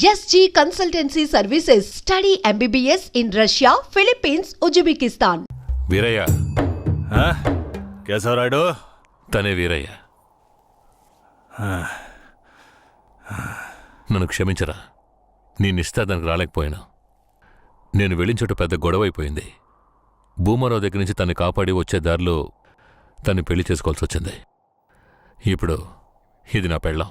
SG Consultancy Services. Study MBBS in Russia, Philippines, Uzbekistan. Veeraiah. ఆ? కేశవరాయుడు? తనే వీరయ్య. నన్ను క్షమించరా. నీ నిస్తాదానికి రాలేకపోయాను. నేను వెళ్ళిన చోట పెద్ద గొడవ అయిపోయింది. భూమారావు దగ్గర నుంచి తన్ని కాపాడి వచ్చే దారిలో తన్ని పెళ్ళి చేసుకోవాల్సి వచ్చింది. ఇప్పుడు ఇది నా పెళ్ళం.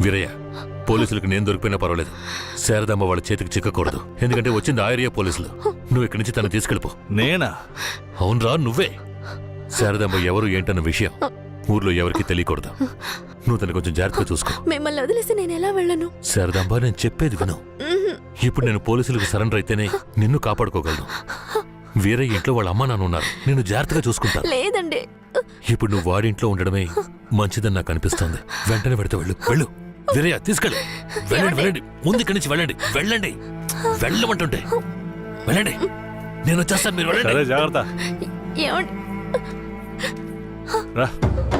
వీరయ్య పోలీసులకు నేను దొరికిపోయినా పర్వాలేదు. శారదమ్మ వాళ్ళ చేతికి చిక్కకూడదు. ఎందుకంటే వచ్చింది ఆ ఏరియా పోలీసులు. నువ్వు ఇక్కడి నుంచి తను తీసుకెళ్ళిపో. నేనా? అవునరా నువ్వే. శారదమ్మ ఎవరు ఏంటన్న విషయం ఊర్లో ఎవరికీ తెలియకూడదు. నువ్వు తను కొంచెం జాగ్రత్తగా చూసుకో. మిమ్మల్ని వదిలేసి నేను ఎలా వెళ్ళను? శారదాంబ నేను చెప్పేది విను. ఇప్పుడు నేను పోలీసులకు సరెండర్ అయితేనే నిన్ను కాపాడుకోగలను. వీరే ఇంట్లో వాళ్ళ అమ్మ నాన్న ఉన్నారు. నేను జాగ్రత్తగా చూసుకుంటాను లేదండి. ఇప్పుడు నువ్వు వాడింట్లో ఉండడమే మంచిదని నాకు అనిపిస్తోంది. వెంటనే పెడితే వెళ్ళు. వెళ్ళు. వీరయ్య తీసుకెళ్ళు. వెళ్ళండి వెళ్ళండి. ముందు ఇక్కడి నుంచి వెళ్ళండి. వెళ్ళండి. వెళ్ళమంటుంటే. వెళ్ళండి. నేను వచ్చేస్తాను మీరు వెళ్ళండి. జాగ్రత్త. ఏమండి? రే.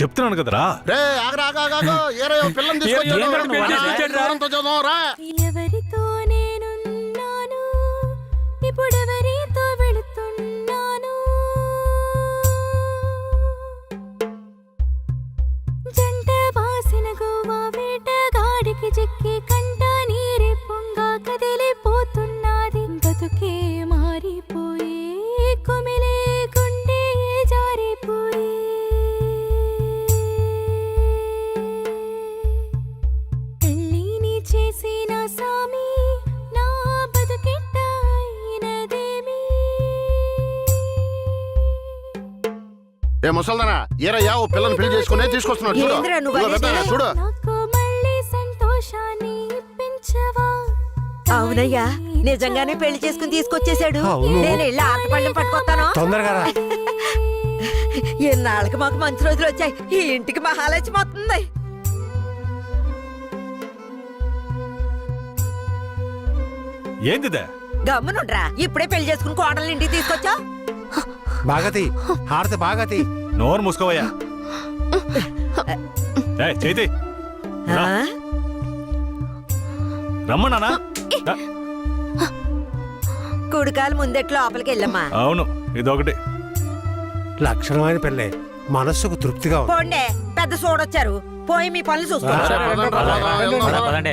చెప్తున్నాను కదరా. రే ఆగరా ఆగా ఆగా ఏరయ్య పిల్లని తీసుకొచ్చాడు. రా, ఏ ముసల్దానా? ఏరయ్యా ఓ పిల్లని పెళ్ళి చేసుకునే తీసుకొస్తున్నాడు చూడు. ఏందిరా నువ్వు ఇదిగో అనేది? పెద్దయ్య, చూడు. నాకు మళ్ళీ సంతోషాన్ని ఇప్పించవా? అవునయ్యా నిజంగానే పెళ్ళి చేసుకుని తీసుకొచ్చేసాడు నేను వెళ్ళి ఆటపళ్ళం పట్టుకొస్తాను. తొందరగా రా. ఎన్నాళ్ళకి మాకు మంచి రోజులు వచ్చాయి. ఈ ఇంటికి మహాలక్ష్మి వస్తుంది. ఏందిదే? గమ్మునుండ్రా. ఇప్పుడే పెళ్ళి చేసుకుని కోడలు ఇంటికి తీసుకొచ్చా? బాగతి హారతి బాగతి. నోరు మూసుకోవయ్యా చేతి. రమ్మన్నానా రా. కుడికాలు ముందెట్లు లోపలికి వెళ్ళమ్మా అవును ఇదొకటి లక్షణమైన పెళ్ళే మనస్సుకు తృప్తిగా ఉంది పోండే పెద్ద సోడొచ్చారు పోయి మీ పనులు చూసుకోండి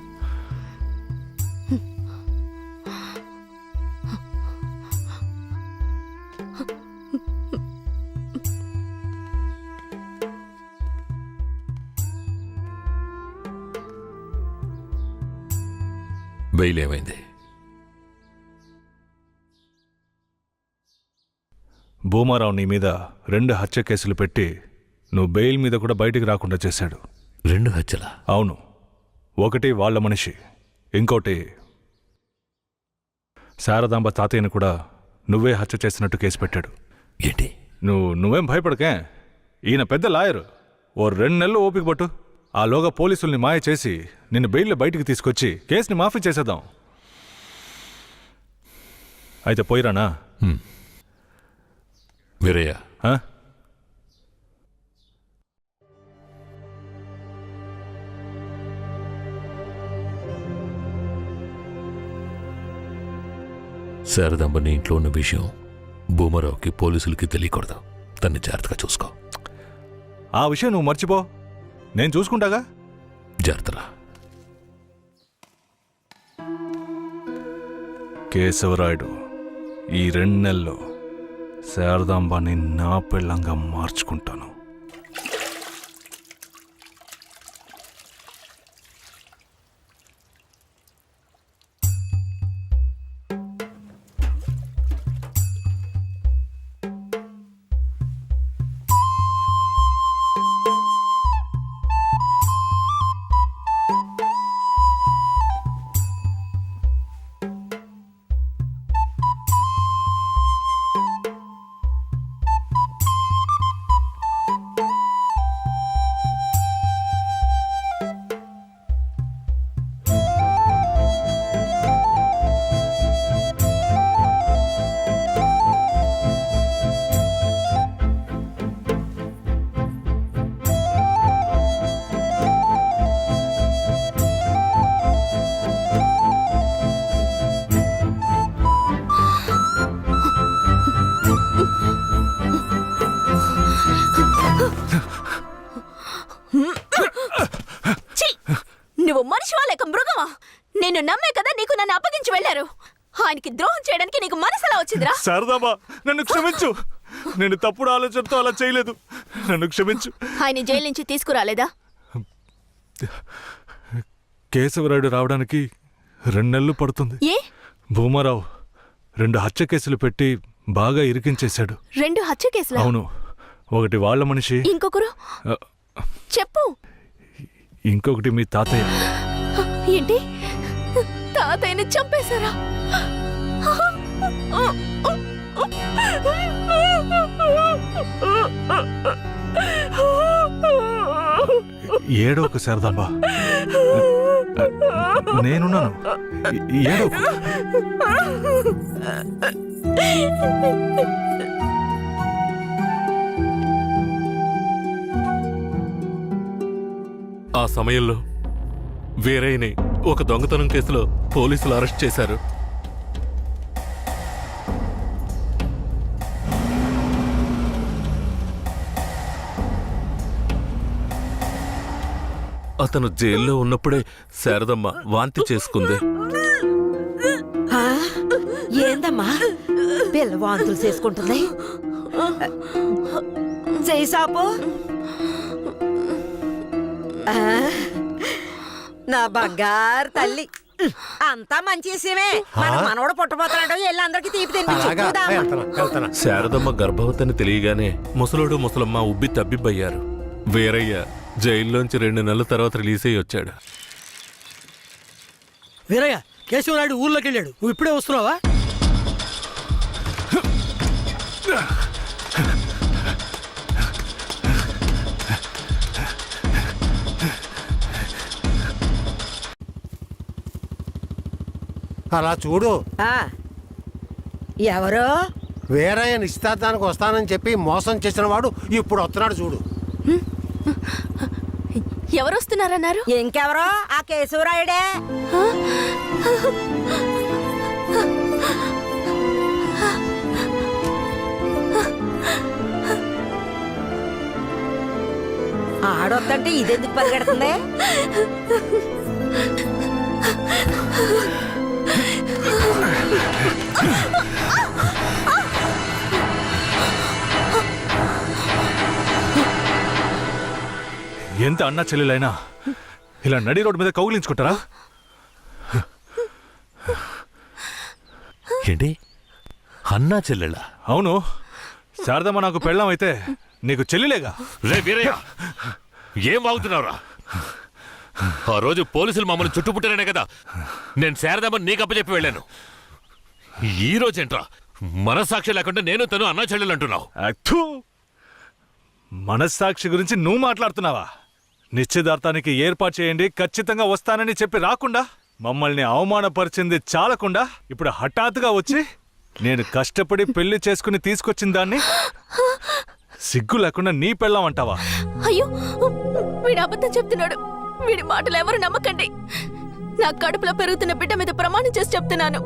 బెయిల్ ఏమైంది? భూమారావు నీ మీద రెండు హత్య కేసులు పెట్టి నువ్వు బెయిల్ మీద కూడా బయటికి రాకుండా చేశాడు. రెండు హత్యల? అవును. ఒకటి వాళ్ళ మనిషి ఇంకోటి శారదాంబ తాతయ్యను కూడా నువ్వే హత్య చేసినట్టు కేసు పెట్టాడు. ఏంటి? నువ్వు నువ్వేం భయపడకే? ఈయన పెద్ద లాయరు. ఓ రెండు నెలలు ఓపిక పట్టు. ఆలోగా పోలీసుల్ని మాయ చేసి నిన్ను బెయిల్లో బయటికి తీసుకొచ్చి కేసుని మాఫీ చేసేద్దాం. అయితే పోయిరానా? వీరయ్య. ఆ? శారదాంబ నీ ఇంట్లో ఉన్న విషయం భూమరావుకి పోలీసులకి తెలియకూడదు. తన్ని జాగ్రత్తగా చూసుకో. ఆ విషయం నువ్వు మర్చిపో. నేను చూసుకుంటాగా? జాగ్రత్తరా. కేశవరాయుడు ఈ రెండు నెలల్లో శారదాంబాని నా పెళ్ళంగా మార్చుకుంటాను. నేను నమ్మే కదా నీకు నన్ను అప్పగించి వెళ్ళారు. ఆయనకి ద్రోహం చేయడానికి నీకు మనసులా వచ్చిందిరా. శారదాంబా నన్ను క్షమించు. నేను తప్పుడు ఆలోచనతో అలా చేయలేదు. నన్ను క్షమించు. ఆయన జైలు నుంచి తీసుకురాలేదా? కేశవరాయుడు రావడానికి రెండు నెలలు పడుతుంది. ఏ? భూమారావు రెండు హత్య కేసులు పెట్టి బాగా ఇరికించేశాడు. రెండు హత్య కేసులా? అవును. ఒకటి వాళ్ళ మనిషి. ఇంకొకరు? చెప్పు. ఇంకొకటి మీ తాతయ్య. ఏంటి? తాతయ్యని చంపేశారా? ఏడో ఒక శారదాంబా. నేనున్నాను. ఏడో ఆ సమయంలో వేరేని ఒక దొంగతనం కేసులో పోలీసులు అరెస్ట్ చేశారు. అతను జైల్లో ఉన్నప్పుడే శారదమ్మ వాంతి చేసుకుంది. ఏందమ్మా? పిల్ల వాంతులు చేసుకుంటుంది చేయి ఆ? నా బంగారు తల్లి. అంతా మంచి విషయమే. మన మనవడు పుట్టబోతున్నాడు వెళ్ళి అందరికి తీపి తినిపించు. శారదమ్మ గర్భవతిని తెలియగానే ముసలోడు ముసలమ్మ ఉబ్బి తబ్బిబ్బయ్యారు. వేరయ్య జైల్లోంచి రెండు నెలల తర్వాత రిలీజ్ అయ్యి వచ్చాడు. వీరయ్య కేశవనాయుడు ఊర్లోకి వెళ్ళాడు నువ్వు ఇప్పుడే వస్తున్నావా? అలా చూడు. ఆ. ఎవరు? వేరే నిశ్చితార్థానికి వస్తానని చెప్పి మోసం చేసిన వాడు ఇప్పుడు వస్తున్నాడు చూడు. ఎవరు వస్తున్నారన్నారు ఇంకెవరో? ఆ కేశవరాయుడే. ఆడొద్దంటే ఇదెందుకు పరిగెడుతుంది? ఎంత అన్న చెల్లెలైనా ఇలా నడి రోడ్డు మీద కౌగిలించుకుంటారా? ఏంటి? అన్నా చెల్లెళ్ళా అవును. శారదమ్మ నాకు పెళ్ళం అయితే నీకు చెల్లిలేగా? రే వీరయ్య ఏం వాగుతున్నావురా? ఆ రోజు పోలీసులు మమ్మల్ని చుట్టుముట్టారనే కదా. నేను శారదామని నీకు అప్పచెప్పి వెళ్ళాను. ఈ రోజేంట్రా? మనసాక్షి లేకుండా నేను తను అన్నా చెల్లెలు అంటున్నావు. అత్తు మనస్సాక్షి గురించి నువ్వు మాట్లాడుతున్నావా? నిశ్చితార్థానికి ఏర్పాటు చేయండి ఖచ్చితంగా వస్తానని చెప్పి రాకుండా మమ్మల్ని అవమానపరిచింది చాలకుండా ఇప్పుడు హఠాత్తుగా వచ్చి నేను కష్టపడి పెళ్ళి చేసుకుని తీసుకొచ్చిన దాన్ని సిగ్గు లేకుండా నీ పెళ్ళాం అంటావా? అయ్యో వీడు అబద్ధం చెప్తున్నాడు. వీడి మాటలు ఎవరు నమ్మకండి. నా కడుపులో పెరుగుతున్న బిడ్డ మీద ప్రమాణం చేసి చెప్తున్నాను.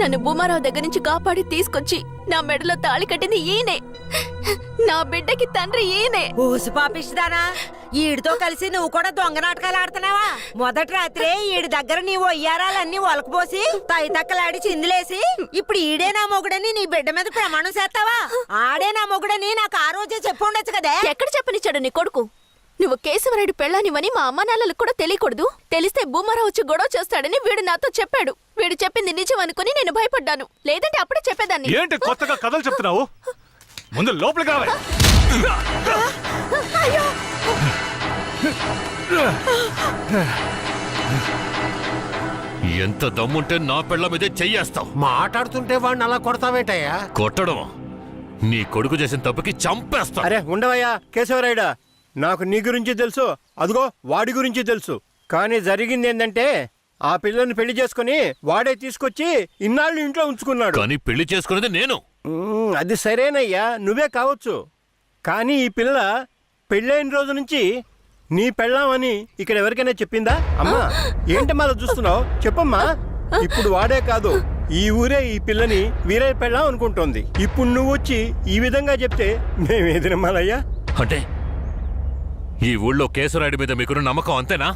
నన్ను భూమారావు దగ్గర నుంచి కాపాడి తీసుకొచ్చి నా మెడలో తాళి కట్టింది ఈయనే. నా బిడ్డకి తండ్రి ఈయనే. ఊసి పాపిస్తానా ఈడితో కలిసి నువ్వు కూడా దొంగ నాటకాలు ఆడుతున్నావా? మొదటి రాత్రే ఈడి దగ్గర నీ ఒయ్యారాలన్నీ ఒలకపోసి తైతక్కలాడి చిందులేసి ఇప్పుడు ఈడే నా మొగుడని నీ బిడ్డ మీద ప్రమాణం చేస్తావా? ఆడే నా మొగుడని నాకు ఆ రోజే చెప్పు ఉండొచ్చు కదే. ఎక్కడ చెప్పనిచ్చాడు నీ కొడుకు? నువ్వు కేశవరాయుడు పెళ్ళానివని మా అమ్మ నాన్నలకు కూడా తెలియకూడదు. తెలిస్తే భూమారావు వచ్చి గొడవ చేస్తాడని వీడు నాతో చెప్పాడు. వీడు చెప్పింది నిజం అనుకుని నేను భయపడ్డాను. లేదంటే అప్పుడే చెప్పేదాన్ని. ఏంటి కొత్తగా కథలు చెప్తున్నావు? ముందు లోపలికి రావాలి ఎంత దమ్ముంటే నా పెళ్ళ మీదే చెయ్యేస్తావు. మాట్లాడుతుంటే వాడిని అలా కొడతావేంటయ్యా? కొట్టడం. నీ కొడుకు చేసిన తప్పుకి చంపేస్తా అరే ఉండవయ్యా కేశవరాయుడా. నాకు నీ గురించి తెలుసు. అదిగో వాడి గురించి తెలుసు. కానీ జరిగింది ఏంటంటే ఆ పిల్లని పెళ్ళి చేసుకుని వాడే తీసుకొచ్చి ఇన్నాళ్ళు ఇంట్లో ఉంచుకున్నాడు. కానీ పెళ్ళి చేసుకునేది నేను. అది సరేనయ్యా నువ్వే కావచ్చు. కానీ ఈ పిల్ల పెళ్ళైన రోజు నుంచి నీ పెళ్ళామని ఇక్కడ ఎవరికైనా చెప్పిందా? అమ్మా ఏంటి మళ్ళీ చూస్తున్నావు? చెప్పమ్మా. ఇప్పుడు వాడే కాదు ఈ ఊరే ఈ పిల్లని వీరే పెళ్ళాం అనుకుంటోంది. ఇప్పుడు నువ్వు వచ్చి ఈ విధంగా చెప్తే మేమేది నమ్మాలయ్యా అంటే ఈ ఊళ్ళో కేశవరాయుడి మీద మీకున్న నమ్మకం అంతేనా?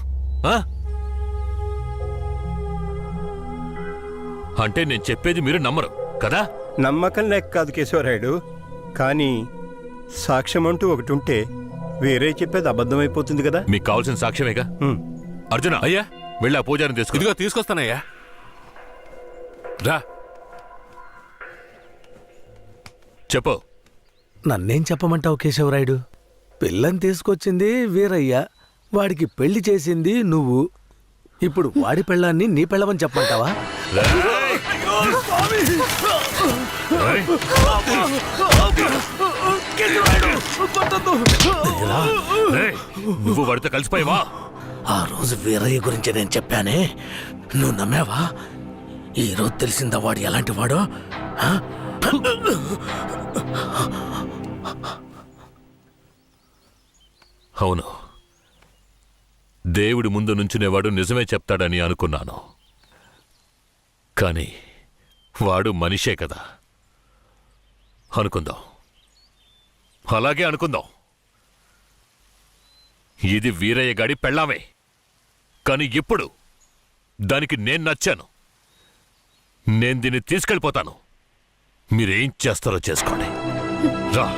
అంటే నేను చెప్పేది మీరు నమ్మరు కదా? నమ్మకం లేక కాదు కేశవరాయుడు. కానీ సాక్ష్యం అంటూ ఒకటి ఉంటే వేరే చెప్పేది అబద్ధమైపోతుంది కదా? మీకు కావాల్సిన సాక్ష్యమేగా. అర్జున అయ్యా వెళ్ళి ఆ పూజారిని తీసుకు ఇదిగో తీసుకొస్తానయ్యా. రా. చెప్పు. నన్నేం చెప్పమంటావు కేశవరాయుడు? పిల్లని తీసుకొచ్చింది వీరయ్య వాడికి పెళ్ళి చేసింది నువ్వు ఇప్పుడు వాడి పెళ్ళాన్ని నీ పెళ్ళమని! రేయ్! నువ్వు వాడితో కలిసిపోయావా ఆ రోజు వీరయ్య గురించి నేను చెప్పానే నువ్వు నమ్మావా ఈ రోజు తెలిసిందా వాడు ఎలాంటి వాడో? అవును. దేవుడి ముందు నుంచునేవాడు నిజమే చెప్తాడని అనుకున్నాను. కానీ వాడు మనిషే కదా. అనుకుందాం. అలాగే అనుకుందాం. ఇది వీరయ్య గాడి పెళ్ళామే. కానీ ఇప్పుడు దానికి నేను నచ్చాను. నేను దీన్ని తీసుకెళ్ళిపోతాను. మీరేం చేస్తారో చేసుకోండి. రా.